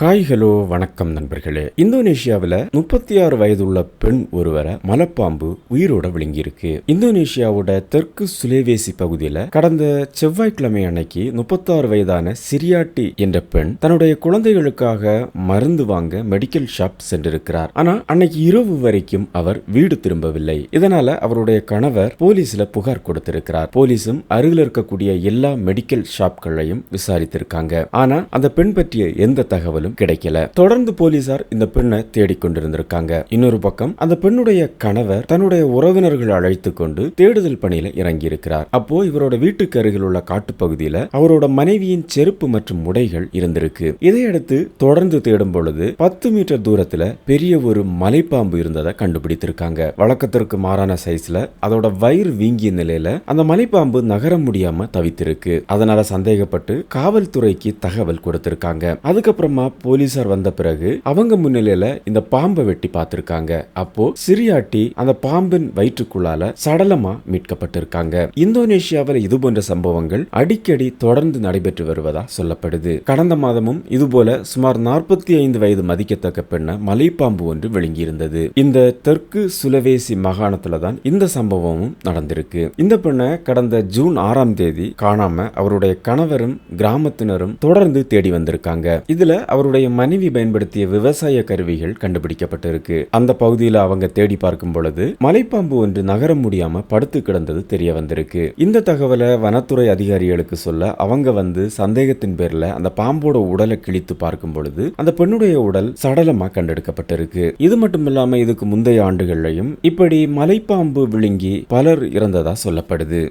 Hi hello வணக்கம் நண்பர்களே. இந்தோனேஷியாவில் முப்பத்தி ஆறு வயதுள்ள பெண் ஒருவரை மலப்பாம்பு உயிரோட விழுங்கியிருக்கு. இந்தோனேஷியாவோட தெற்கு சுலேவேசி பகுதியில் கடந்த செவ்வாய்க்கிழமை அன்னைக்கு முப்பத்தாறு வயதான சிரியாட்டி என்ற பெண் தன்னுடைய குழந்தைகளுக்காக மருந்து வாங்க மெடிக்கல் ஷாப் சென்றிருக்கிறார். ஆனா அன்னைக்கு இரவு வரைக்கும் அவர் வீடு திரும்பவில்லை. இதனால அவருடைய கணவர் போலீஸ்ல புகார் கொடுத்திருக்கிறார். போலீஸும் அருகில் இருக்கக்கூடிய எல்லா மெடிக்கல் ஷாப்களையும் விசாரித்திருக்காங்க. ஆனா அந்த பெண் பற்றிய எந்த தகவலும் தகவலும் கிடைக்கல. தொடர்ந்து போலீசார் இந்த பெண்ணை தேடிக்கொண்டிருந்திருக்காங்க இன்னொரு பக்கம் அந்த பெண்ணுடைய கணவர் தன்னுடைய உறவினர்கள் அழைத்து கொண்டு தேடுதல் பணியில இறங்கி இருக்கிறார் அப்போ இவரோட வீட்டுக்கு அருகில் உள்ள காட்டுப்பகுதியில அவரோட மனைவியின் செருப்பு மற்றும் உடைகள் இருந்திருக்கு. இதையடுத்து தொடர்ந்து தேடும் பொழுது பத்து மீட்டர் தூரத்துல பெரிய ஒரு மலைப்பாம்பு இருந்ததை கண்டுபிடித்திருக்காங்க. வழக்கத்திற்கு மாறான சைஸ்ல அதோட வயிறு வீங்கிய நிலையில அந்த மலைப்பாம்பு நகர முடியாம தவித்திருக்கு. அதனால சந்தேகப்பட்டு காவல்துறைக்கு தகவல் கொடுத்திருக்காங்க. அதுக்கப்புறமா போலீசார் வந்த பிறகு அவங்க முன்னிலையில இந்த பாம்பை வெட்டி பார்த்திருக்காங்க. அப்போ சிரியாட்டி அந்த பாம்பின் வயிற்றுக்குள்ளால சடலமா மீட்கப்பட்டிருக்காங்க. இந்தோனேஷியாவில் இது போன்ற சம்பவங்கள் அடிக்கடி தொடர்ந்து நடைபெற்று வருவதா சொல்லப்படுது. கடந்த மாதமும் இதுபோல சுமார் நாற்பத்தி ஐந்து வயது மதிக்கத்தக்க பெண்ணை மலைப்பாம்பு ஒன்று விழுங்கியிருந்தது. இந்த தெற்கு சுலவேசி மாகாணத்துல தான் இந்த சம்பவமும் நடந்திருக்கு. இந்த பெண்ணை கடந்த ஜூன் ஆறாம் தேதி காணாம அவருடைய கணவரும் கிராமத்தினரும் தொடர்ந்து தேடி வந்திருக்காங்க. இதுல அவர் அவருடைய மனைவி பயன்படுத்திய விவசாய கருவிகள் கண்டுபிடிக்கப்பட்டிருக்கு. அந்த பகுதியில் அவங்க தேடி பார்க்கும் பொழுது மலைப்பாம்பு ஒன்று நகர முடியாம படுத்து கிடந்தது தெரிய வந்திருக்கு. இந்த தகவலை வனத்துறை அதிகாரிகளுக்கு சொல்ல அவங்க வந்து சந்தேகத்தின் பேர்ல அந்த பாம்போட உடலை கிழித்து பார்க்கும் பொழுது அந்த பெண்ணுடைய உடல் சடலமா கண்டெடுக்கப்பட்டிருக்கு. இது மட்டும் இல்லாம இதுக்கு முந்தைய ஆண்டுகள்லையும் இப்படி மலைப்பாம்பு விழுங்கி பலர் இறந்ததா சொல்லப்படுது.